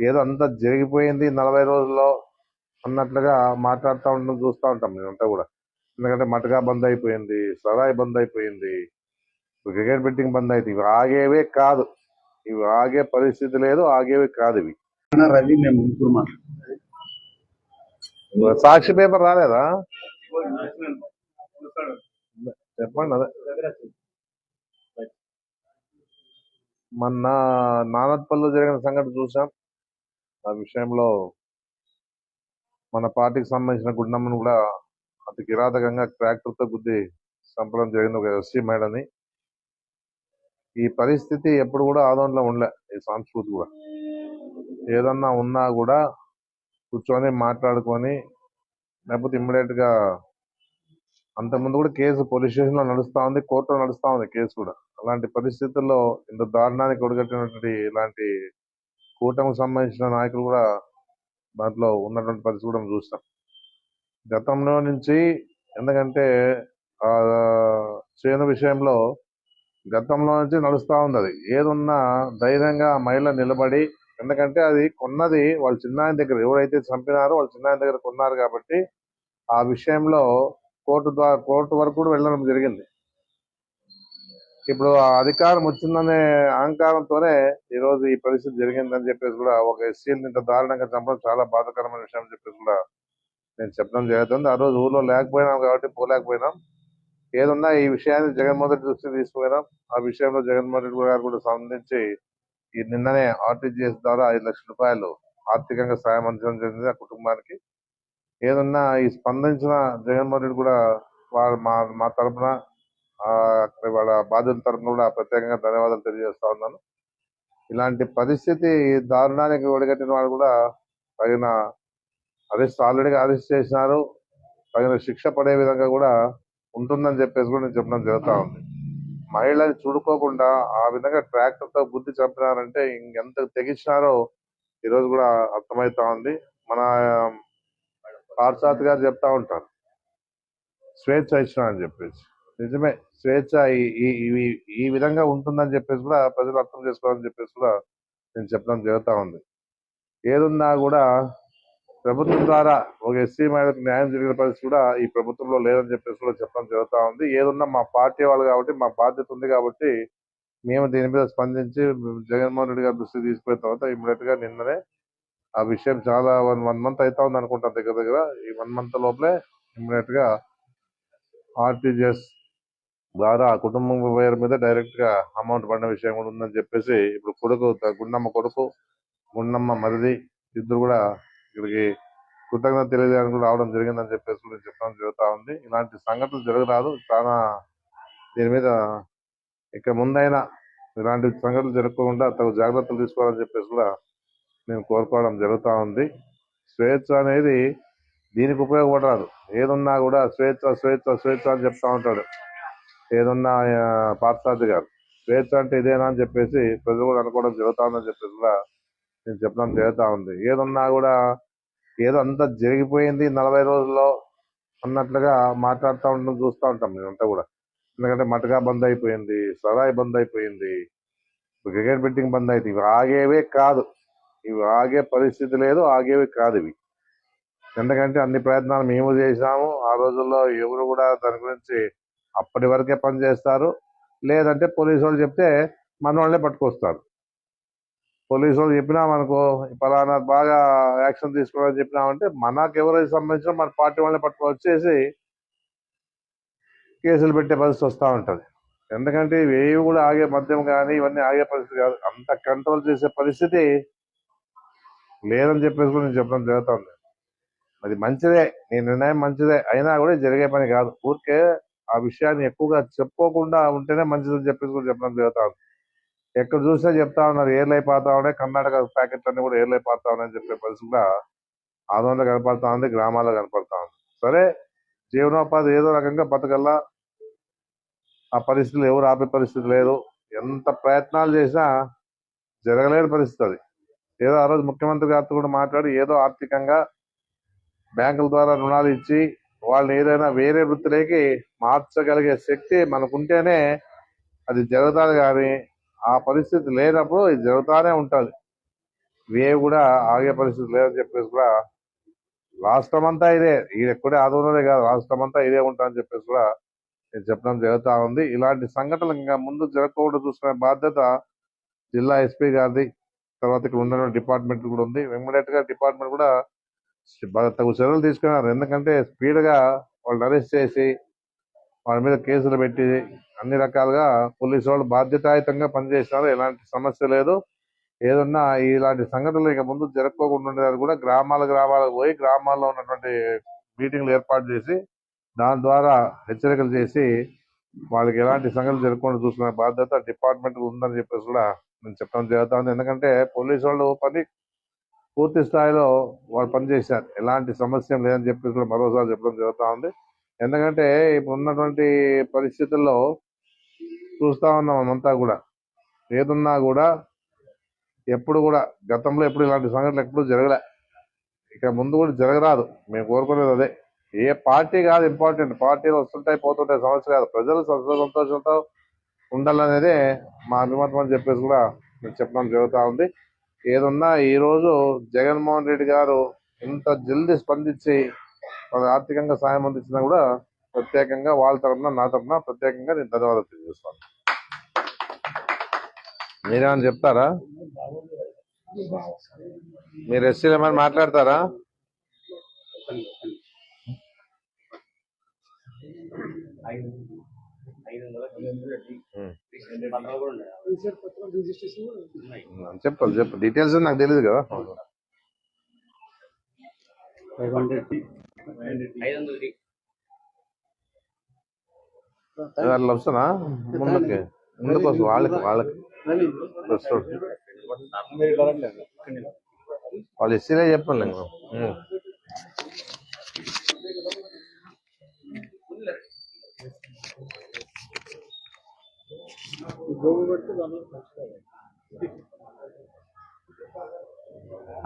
ఏదో అంత జరిగిపోయింది నలభై రోజుల్లో అన్నట్లుగా మాట్లాడుతూ ఉండడం చూస్తూ ఉంటాం మేమంతా కూడా. ఎందుకంటే మటకా బంద్ అయిపోయింది సరాయి బంద్ అయిపోయింది క్రికెట్ బెట్టింగ్ బంద్ అయితే ఇవి ఆగేవే కాదు. ఇవి ఆగే పరిస్థితి లేదు ఆగేవి కాదు ఇవి. రవి మేము ముగ్గురు మాట్లాడుతున్నాం సాక్షి పేపర్ రాలేదా? చెప్పండి అదే. మొన్న నానత్పల్లిలో జరిగిన సంఘటన చూసాం. ఆ విషయంలో మన పార్టీకి సంబంధించిన గుండమ్మను కూడా అతి కిరాతకంగా ట్రాక్టర్తో గుద్ది చంపడం జరిగింది ఒక ఎస్సీ మేడని ఈ పరిస్థితి ఎప్పుడు కూడా ఆదోళనలో ఉండలే ఈ సంస్కృతి కూడా. ఏదన్నా ఉన్నా కూడా కూర్చొని మాట్లాడుకొని లేకపోతే ఇమ్మీడియట్గా అంతకుముందు కూడా కేసు పోలీస్ స్టేషన్లో ఉంది కోర్టులో నడుస్తూ ఉంది కేసు కూడా. అలాంటి పరిస్థితుల్లో ఇంత దారుణానికి ఒడిగట్టినటువంటి ఇలాంటి కూటమికి సంబంధించిన నాయకులు కూడా దాంట్లో ఉన్నటువంటి పరిస్థితి కూడా మనం చూస్తాం. గతంలో నుంచి ఎందుకంటే ఆ చేను విషయంలో గతంలో నుంచి నడుస్తూ ఉంది అది ఏదున్నా ధైర్యంగా మహిళ నిలబడి ఎందుకంటే అది కొన్నది వాళ్ళ చిన్నాయన దగ్గర ఎవరైతే చంపినారో వాళ్ళ చిన్నాయన దగ్గర కొన్నారు కాబట్టి ఆ విషయంలో కోర్టు ద్వారా కోర్టు వరకు కూడా వెళ్ళడం జరిగింది. ఇప్పుడు అధికారం వచ్చిందనే అహంకారంతోనే ఈ రోజు ఈ పరిస్థితి జరిగిందని చెప్పేసి కూడా ఒక ఎస్సీని ఇంత దారుణంగా చంపడం చాలా బాధాకరమైన విషయం అని చెప్పేసి కూడా నేను చెప్పడం జరుగుతుంది. ఆ రోజు ఊర్లో లేకపోయినాం కాబట్టి పోలేకపోయినాం. ఏదున్నా ఈ విషయాన్ని జగన్మోహన్ రెడ్డి దృష్టికి తీసుకుపోయినాం. ఆ విషయంలో జగన్మోహన్ రెడ్డి గారు కూడా సంబంధించి ఈ నిన్ననే ఆర్టీజీఎస్ ద్వారా ఐదు లక్షల రూపాయలు ఆర్థికంగా సాయం అందించడం జరిగింది ఆ కుటుంబానికి. ఏదన్నా ఈ స్పందించిన జగన్మోహన్ రెడ్డి కూడా వాళ్ళ మా మా తరపున వాళ్ళ బాధ్యత తరఫున కూడా ప్రత్యేకంగా ధన్యవాదాలు తెలియజేస్తా ఉన్నాను. ఇలాంటి పరిస్థితి దారుణానికి ఒడిగట్టిన వాడు కూడా తగిన అరెస్ట్ ఆల్రెడీగా అరెస్ట్ చేసినారు. తగిన శిక్ష పడే విధంగా కూడా ఉంటుందని చెప్పేసి కూడా నేను చెప్పడం జరుగుతూ ఉంది. మహిళని చూడుకోకుండా ఆ విధంగా ట్రాక్టర్తో బుద్ధి చంపినారంటే ఇంకెంత తెగించినారో ఈ రోజు కూడా అర్థమవుతా ఉంది. మన పార్సాత్ గారు చెప్తా ఉంటారు. స్వేచ్ఛ ఇచ్చిన అని చెప్పేసి. నిజమే. స్వేచ్ఛ ఈ- ఈ- విధంగా ఉంటుందని చెప్పేసి కూడా ప్రజలు అర్థం చేసుకోవాలని చెప్పేసి కూడా నేను చెప్పడం జరుగుతా ఉంది. ఏదున్నా కూడా ప్రభుత్వం ద్వారా ఒక ఎస్సీ మహిళకు న్యాయం జరిగిన పరిస్థితి కూడా ఈ ప్రభుత్వంలో లేదని చెప్పేసి కూడా చెప్పడం జరుగుతా ఉంది. ఏదున్నా మా పార్టీ వాళ్ళు కాబట్టి మా బాధ్యత ఉంది కాబట్టి మేము దీని మీద స్పందించి జగన్మోహన్ రెడ్డి గారి దృష్టికి తీసుకున్న తర్వాత ఇమ్మీడియట్గా నిన్ననే ఆ విషయం చాలా వన్ వన్ మంత్ అవుతా ఉంది అనుకుంటా దగ్గర దగ్గర. ఈ వన్ మంత్ లోపలే ఇమ్మీడియట్గా ఆర్టీజీఎస్ ద్వారా ఆ కుటుంబం పేరు మీద డైరెక్ట్గా అమౌంట్ పడిన విషయం కూడా ఉందని చెప్పేసి ఇప్పుడు కొడుకు గుండమ్మ కొడుకు గుండమ్మ మరిది ఇద్దరు కూడా ఇక్కడికి కృతజ్ఞత తెలియజేయడానికి కూడా రావడం జరిగిందని చెప్పేసి కూడా చెప్పడం జరుగుతా ఉంది. ఇలాంటి సంఘటనలు జరగరాదు. చాలా దీని మీద ఇక ముందైనా ఇలాంటి సంఘటనలు జరగకుండా తగు జాగ్రత్తలు తీసుకోవాలని చెప్పేసి కూడా నేను కోరుకోవడం జరుగుతా ఉంది. స్వేచ్ఛ అనేది దీనికి ఉపయోగపడరాదు. ఏదున్నా కూడా స్వేచ్ఛ స్వేచ్ఛ స్వేచ్ఛ అని చెప్తా ఉంటాడు. ఏదన్నా ఆ, పార్థసారథి గారు స్వేచ్ఛ అంటే ఇదేనా అని చెప్పేసి ప్రజలు కూడా అనుకోవడం జరుగుతా ఉందని చెప్పేసి కూడా నేను చెప్పడం జరుగుతా ఉంది. ఏదన్నా కూడా ఏదో అంత జరిగిపోయింది నలభై రోజుల్లో అన్నట్లుగా మాట్లాడుతూ ఉండడం చూస్తూ ఉంటాం మేమంతా కూడా. ఎందుకంటే మటకా బంద్ అయిపోయింది సరాయి బంద్ అయిపోయింది క్రికెట్ బెట్టింగ్ బంద్ అయితే ఇవి ఆగేవే కాదు. ఇవి ఆగే పరిస్థితి లేదు ఆగేవి కాదు ఇవి. ఎందుకంటే అన్ని ప్రయత్నాలు మేము చేసాము ఆ రోజుల్లో ఎవరు కూడా దాని గురించి అప్పటి వరకే పని చేస్తారు. లేదంటే పోలీసు వాళ్ళు చెప్తే మన వాళ్ళే పట్టుకొస్తారు. పోలీసు వాళ్ళు చెప్పినామనుకో ఫలానా బాగా యాక్షన్ తీసుకోవాలని చెప్పినామంటే మనకు ఎవరైతే సంబంధించిన మన పార్టీ వాళ్ళని పట్టుకొచ్చేసి కేసులు పెట్టే పరిస్థితి వస్తూ ఉంటది. ఎందుకంటే ఇవి కూడా ఆగే మద్యం కానీ ఇవన్నీ ఆగే పరిస్థితి కాదు. అంత కంట్రోల్ చేసే పరిస్థితి లేదని చెప్పేసి కూడా నేను చెప్పడం జరుగుతుంది. అది మంచిదే. నీ నిర్ణయం మంచిదే. అయినా కూడా జరిగే పని కాదు. ఊరికే ఆ విషయాన్ని ఎక్కువగా చెప్పుకోకుండా ఉంటేనే మంచిదని చెప్పేసి కూడా చెప్పడం జరుగుతుంది. ఎక్కడ చూసినా చెప్తా ఉన్నారు ఏర్లు అయిపోతా ఉన్నాయి కర్ణాటక ప్యాకెట్లన్నీ కూడా ఏర్లు అయిపోతా ఉన్నాయని చెప్పే పరిస్థితి కూడా ఆందోళన కనపడతా ఉంది గ్రామాల్లో కనపడతా ఉంది. సరే జీవనోపాధి ఏదో రకంగా బతకల్లా. ఆ పరిస్థితులు ఎవరు ఆపే పరిస్థితి లేదు. ఎంత ప్రయత్నాలు చేసినా జరగలేని పరిస్థితి అది. ఏదో ఆ రోజు ముఖ్యమంత్రి గారితో కూడా మాట్లాడి ఏదో ఆర్థికంగా బ్యాంకుల ద్వారా రుణాలు ఇచ్చి వాళ్ళని ఏదైనా వేరే వృత్తిలోకి మార్చగలిగే శక్తి మనకుంటేనే అది జరుగుతుంది కానీ ఆ పరిస్థితి లేనప్పుడు ఇది జరుగుతానే ఉంటుంది. ఇవేవి కూడా ఆగే పరిస్థితి లేదని చెప్పేసి కూడా రాష్ట్రం అంతా ఇదే. ఇది ఎక్కడే ఆదోళనే కాదు. రాష్ట్రం అంతా ఇదే ఉంటారని చెప్పేసి కూడా నేను చెప్పడం జరుగుతా ఉంది. ఇలాంటి సంఘటనలు ఇంకా ముందు జరగకుండా చూసుకునే బాధ్యత జిల్లా ఎస్పీ గారిది. తర్వాత ఇక్కడ ఉన్న డిపార్ట్మెంట్ కూడా ఉంది. ఇమ్మీడియట్గా డిపార్ట్మెంట్ కూడా బాగా తగు చర్యలు తీసుకున్నారు. ఎందుకంటే స్పీడ్గా వాళ్ళని అరెస్ట్ చేసి వాళ్ళ మీద కేసులు పెట్టి అన్ని రకాలుగా పోలీసు వాళ్ళు బాధ్యతాయుతంగా పనిచేసినారు. ఎలాంటి సమస్య లేదు. ఏదన్నా ఇలాంటి సంఘటనలు ఇక ముందు జరగకోకుండా ఉండేదాన్ని కూడా గ్రామాల గ్రామాలకు పోయి గ్రామాల్లో ఉన్నటువంటి మీటింగ్లు ఏర్పాటు చేసి దాని ద్వారా హెచ్చరికలు చేసి వాళ్ళకి ఎలాంటి సంఘటనలు జరగకుండా చూసుకునే బాధ్యత డిపార్ట్మెంట్ ఉందని చెప్పేసి కూడా నేను చెప్పడం జరుగుతా ఉంది. ఎందుకంటే పోలీసు వాళ్ళు పని పూర్తి స్థాయిలో వాళ్ళు పనిచేశారు. ఎలాంటి సమస్య లేదని చెప్పేసి కూడా మరోసారి చెప్పడం జరుగుతూ ఉంది. ఎందుకంటే ఇప్పుడు ఉన్నటువంటి పరిస్థితుల్లో చూస్తా ఉన్నాం మనమంతా కూడా. ఏదున్నా కూడా ఎప్పుడు కూడా గతంలో ఎప్పుడు ఇలాంటి సంఘటనలు ఎప్పుడు జరగలే. ఇక ముందు కూడా జరగరాదు. మేము కోరుకునేది అదే. ఏ పార్టీ కాదు ఇంపార్టెంట్. పార్టీలు వస్తుంటాయి పోతుంటాయి సమస్య కాదు. ప్రజలు సంతోషంతో ఉండాలనేదే మా అభిమతం అని చెప్పేసి కూడా మేము చెప్పడం జరుగుతూ ఉంది. ఏదున్నా ఈ రోజు జగన్మోహన్ రెడ్డి గారు ఇంత జల్దీ స్పందించి వాళ్ళకి ఆర్థికంగా సాయం అందించినా కూడా ప్రత్యేకంగా వాళ్ళ తరఫున నా తరఫున ప్రత్యేకంగా నేను ధన్యవాదాలు తెలియజేస్తాను మీరేమైనా చెప్తారా మీరు ఎస్సీలు ఏమైనా మాట్లాడతారా ఉం. చెప్పాలి చెప్పు డీటెయిల్స్ నాకు తెలియదు కదా. అట్లా వస్తున్నా ముందుకి ముందుకు. వస్తు వాళ్ళకి వాళ్ళకి. వాళ్ళు ఎస్సీలే చెప్పండి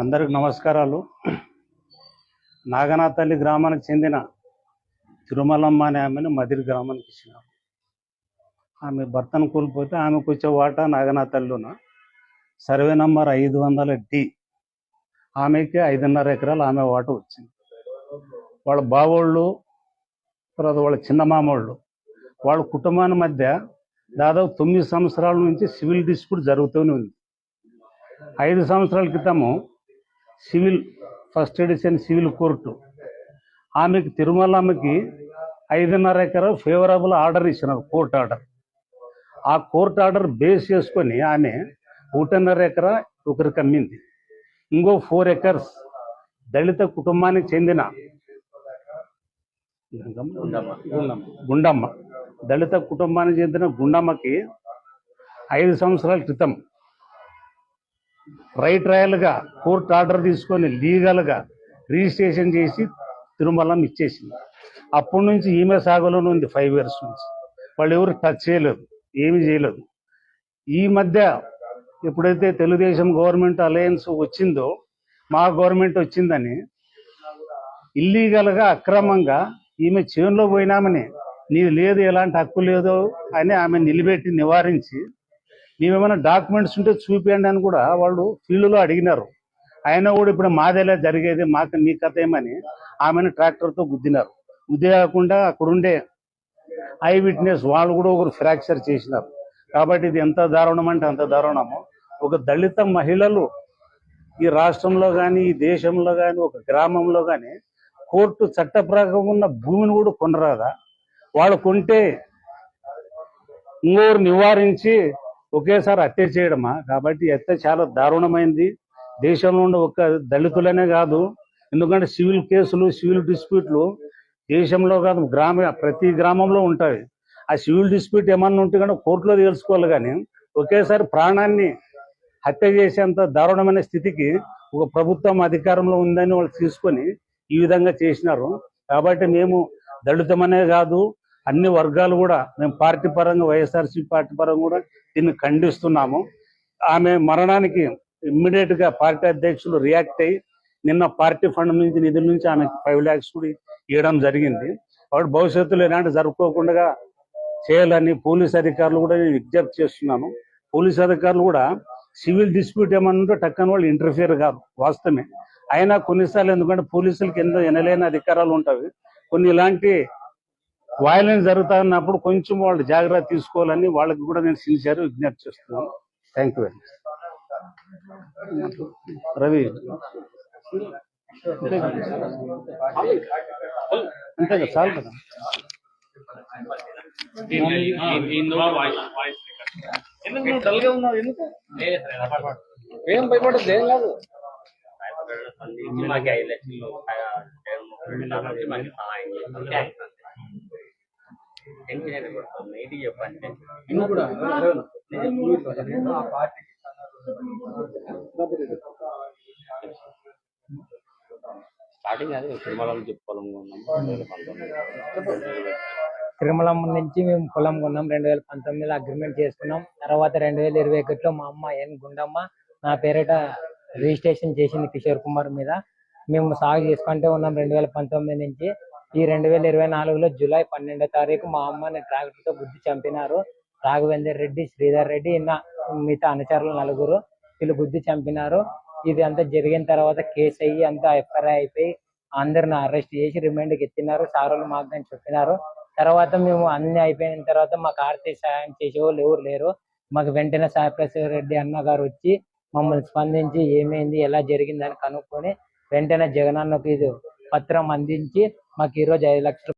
అందరికి నమస్కారాలు. నాగనాథల్లి గ్రామానికి చెందిన తిరుమలమ్మ అనే ఆమెను మదిరి గ్రామానికి ఇచ్చినారు ఆమె భర్తను కోల్పోతే ఆమెకు వచ్చే వాటా నాగనాథల్లిలోన సర్వే నంబర్ ఐదు వందల డి. ఆమెకి ఐదున్నర ఎకరాలు ఆమె వాట వచ్చింది. వాళ్ళ బావోళ్ళు తర్వాత వాళ్ళ చిన్న మామోళ్ళు వాళ్ళ కుటుంబాన్ని మధ్య దాదాపు తొమ్మిది సంవత్సరాల నుంచి సివిల్ డిస్ప్యూట్ జరుగుతూనే ఉంది. ఐదు సంవత్సరాల క్రితము civil first edition civil court ఆమెకి తిరుమల ఆమెకి ఐదున్నర ఎకరా ఫేవరబుల్ ఆర్డర్ ఇచ్చినారు కోర్టు ఆర్డర్ ఆ కోర్టు ఆర్డర్ బేస్ చేసుకొని ఆమె ఒకటిన్నర ఎకరా ఒకరికి అమ్మింది. ఇంకో ఫోర్ ఎకర్స్ దళిత కుటుంబానికి చెందిన గుండమ్మ. దళిత కుటుంబానికి చెందిన గుండమ్మకి ఐదు సంవత్సరాల క్రితం రైట్ రాయల్గా కోర్టు ఆర్డర్ తీసుకొని లీగల్గా రిజిస్ట్రేషన్ చేసి తిరుమలం ఇచ్చేసింది. అప్పటి నుంచి ఈమె సాగులోనే ఉంది ఫైవ్ ఇయర్స్ నుంచి. వాళ్ళు ఎవరు టచ్ చేయలేదు ఏమీ చేయలేదు. ఈ మధ్య ఎప్పుడైతే తెలుగుదేశం గవర్నమెంట్ అలయన్స్ వచ్చిందో మా గవర్నమెంట్ వచ్చిందని ఇల్లీగల్గా అక్రమంగా ఈమె చేనులో పోయినామని నీవు లేదు ఎలాంటి హక్కు లేదు అని ఆమె నిలబెట్టి నివారించి నీవేమైనా డాక్యుమెంట్స్ ఉంటే చూపించండి అని కూడా వాళ్ళు ఫీల్డ్లో అడిగినారు. అయినా కూడా ఇప్పుడు మాదేలా జరిగేది మాకు నీ కథ ఏమని ఆమెను ట్రాక్టర్తో గుద్దినారు. గుద్ది కాకుండా అక్కడుండే ఐ విట్నెస్ వాళ్ళు కూడా ఒకరు ఫ్రాక్చర్ చేసినారు. కాబట్టి ఇది ఎంత దారుణం అంటే అంత దారుణము. ఒక దళిత మహిళలు ఈ రాష్ట్రంలో కానీ ఈ దేశంలో కానీ ఒక గ్రామంలో కానీ కోర్టు చట్ట ఉన్న భూమిని కూడా కొనరాదా? వాళ్ళు కొంటే ఇంకోరు నివారించి ఒకేసారి హత్య చేయడమా? కాబట్టి హత్య చాలా దారుణమైంది. దేశంలో ఉన్న ఒక్క దళితులనే కాదు ఎందుకంటే సివిల్ కేసులు సివిల్ డిస్ప్యూట్లు దేశంలో కాదు గ్రామ ప్రతి గ్రామంలో ఉంటాయి. ఆ సివిల్ డిస్ప్యూట్ ఏమన్నా ఉంటే కానీ కోర్టులో తెలుసుకోవాలి కానీ ఒకేసారి ప్రాణాన్ని హత్య చేసేంత దారుణమైన స్థితికి ఒక ప్రభుత్వం అధికారంలో ఉందని వాళ్ళు తీసుకొని ఈ విధంగా చేసినారు. కాబట్టి మేము దళితమనే కాదు అన్ని వర్గాలు కూడా మేము పార్టీ పరంగా వైఎస్ఆర్సీ పార్టీ పరంగా కూడా దీన్ని ఖండిస్తున్నాము. ఆమె మరణానికి ఇమ్మీడియట్గా పార్టీ అధ్యక్షులు రియాక్ట్ అయ్యి నిన్న పార్టీ ఫండ్ నుంచి నిధుల నుంచి ఆమె ఫైవ్ ల్యాక్స్ కూడా ఇవ్వడం జరిగింది. కాబట్టి భవిష్యత్తులో ఎలాంటి జరుపుకోకుండా చేయాలని పోలీస్ అధికారులు కూడా నేను విజ్ఞప్తి చేస్తున్నాను. పోలీస్ అధికారులు కూడా సివిల్ డిస్ప్యూట్ ఏమన్నా ఉంటే టక్కన వాళ్ళు ఇంటర్ఫియర్ కాదు వాస్తవమే. అయినా కొన్నిసార్లు ఎందుకంటే పోలీసులకి ఎన్నో ఎనలేని అధికారాలు ఉంటాయి. కొన్ని ఇలాంటి వైలెన్స్ జరుగుతా ఉన్నప్పుడు కొంచెం వాళ్ళు జాగ్రత్త తీసుకోవాలని వాళ్ళకి కూడా నేను సిన్సియర్ విజ్ఞప్తి చేస్తున్నాను thank you very much Ravi అంతే కదా? చాలు కదా ఏం భయపడద్దు ఏం కాదు మాకు ఐదు లక్షలు సహాయం చేస్తుంది చెప్పండి. ఇನ್ನು కూడా. స్టార్టింగ్ అది తిరుమలలో పంతొమ్మిది తిరుమలం నుంచి మేము పొలం కొన్నాం. రెండు వేల పంతొమ్మిదిలో అగ్రిమెంట్ చేసుకున్నాం. తర్వాత రెండు వేల ఇరవై ఒకటిలో మా అమ్మ ఎన్ గుండమ్మ నా పేరిట రిజిస్ట్రేషన్ చేసింది కిషోర్ కుమార్ మీద. మేము సాగు చేసుకుంటూ ఉన్నాం రెండు వేల పంతొమ్మిది నుంచి. ఈ రెండు వేల ఇరవై నాలుగులో జూలై పన్నెండో తారీఖు మా అమ్మని ట్రాక్టర్తో గుద్ది చంపినారు. రాఘవేందర్ రెడ్డి శ్రీధర్ రెడ్డి ఇన్న మిగతా అనుచరులు నలుగురు వీళ్ళు గుద్ది చంపినారు. ఇది అంతా జరిగిన తర్వాత కేసు అయ్యి అంతా ఎఫ్ఐఆర్ అయిపోయి అందరిని అరెస్ట్ చేసి రిమాండ్కి ఎత్తినారు. సారులు మాకు అని చెప్పినారు. తర్వాత మేము అన్ని అయిపోయిన తర్వాత మాకు ఆర్థిక సహాయం చేసేవాళ్ళు ఎవరు లేరు. మాకు వెంటనే సాయిప్రసాద్ రెడ్డి అన్న గారు వచ్చి మమ్మల్ని స్పందించి ఏమైంది ఎలా జరిగిందని కనుక్కొని వెంటనే జగనన్నకు ఇది పత్రం అందించి మాకు ఈ రోజు ఐదు లక్షలు